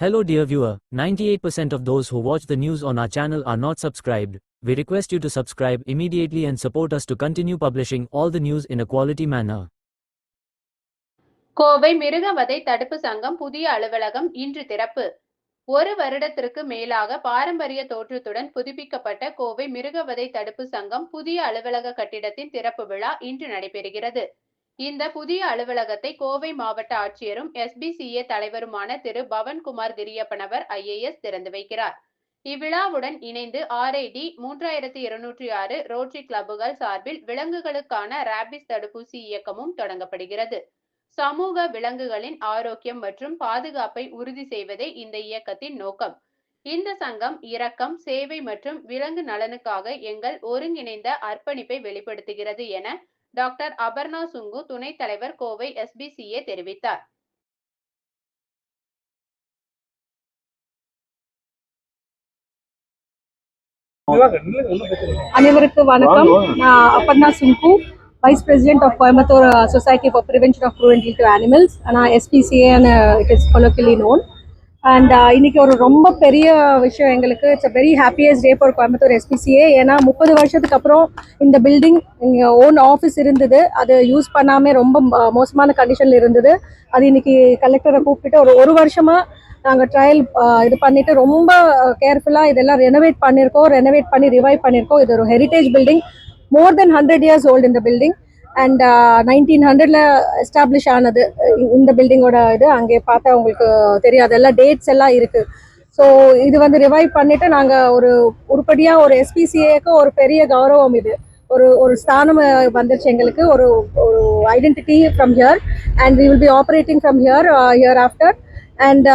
Hello dear viewer, 98% of those who watch the news on our channel are not subscribed. We request you to subscribe immediately and support us to continue publishing all the news in a quality manner. Kovai மிருகவதை தடுப்பு சங்கம் புதிய அலுவலகம் இன்று திறப்பு ஒரு வருடத்திற்கு மேலாக பாரம்பரிய தோற்றத்துடன் புதுப்பிக்கப்பட்ட கோவை மிருகவதை தடுப்பு சங்கம் புதிய அலுவலக கட்டிடத்தின் திறப்பு விழா இன்று நடைபெறுகிறது. இந்த புதிய அலுவலகத்தை கோவை மாவட்ட ஆட்சியரும் எஸ்பிசிஏ தலைவருமான திரு. பவன்குமார் திரியப்பனவர் ஐஏஎஸ் திறந்து வைக்கிறார். இவ்விழாவுடன் இணைந்து ஆர்ஐடி மூன்றாயிரத்தி இருநூற்றி ஆறு ரோட்டரி கிளப்புகள் சார்பில் விலங்குகளுக்கான ராபிஸ் தடுப்பூசி இயக்கமும் தொடங்கப்படுகிறது. சமூக விலங்குகளின் ஆரோக்கியம் மற்றும் பாதுகாப்பை உறுதி செய்வதே இந்த இயக்கத்தின் நோக்கம். இந்த சங்கம் இரக்கம் சேவை மற்றும் விலங்கு நலனுக்காக எங்கள் ஒருங்கிணைந்த அர்ப்பணிப்பை வெளிப்படுத்துகிறது என டாக்டர் அபர்ணா சுங்கு துணைத் தலைவர் கோவை எஸ்பிசிஏ தெரிவித்தார். அனைவருக்கு வணக்கம். நான் Aparna Sungu vice president of Coimbatore society for prevention of cruelty to animals ஆனால் எஸ்பிசிஏன்னு it is colloquially known and இன்னைக்கு ஒரு ரொம்ப பெரிய விஷயம் எங்களுக்கு it's a very happiest day for Coimbatore SPCA ஏன்னா முப்பது வருஷத்துக்கு அப்புறம் இந்த பில்டிங் இங்கே ஓன் ஆஃபீஸ் இருந்தது. அது யூஸ் பண்ணாமல் ரொம்ப ம- மோசமான கண்டிஷனில் இருந்தது. அது இன்னைக்கு கலெக்டரை கூப்பிட்டு ஒரு ஒரு வருஷமாக நாங்கள் ட்ரையல் இது பண்ணிட்டு ரொம்ப கேர்ஃபுல்லாக இதெல்லாம் ரெனோவேட் பண்ணியிருக்கோம் ரெனோவேட் பண்ணி ரிவைவ் பண்ணியிருக்கோம் இது ஒரு heritage building more than hundred years old இந்த பில்டிங் அண்ட் நைன்டீன் ஹண்ட்ரட்ல எஸ்டாப்ளிஷ் ஆனது இந்த பில்டிங்கோட இது. அங்கே பார்த்தா உங்களுக்கு தெரியாது. எல்லாம் டேட்ஸ் எல்லாம் இருக்கு. ஸோ இது வந்து ரிவைவ் பண்ணிட்டு நாங்கள் ஒரு உருப்படியாக ஒரு எஸ்பிசிஏக்கு ஒரு பெரிய கௌரவம் இது. ஒரு ஒரு ஸ்தானம் வந்துருச்சு எங்களுக்கு. ஒரு ஒரு identity from here and we will be operating from here here after and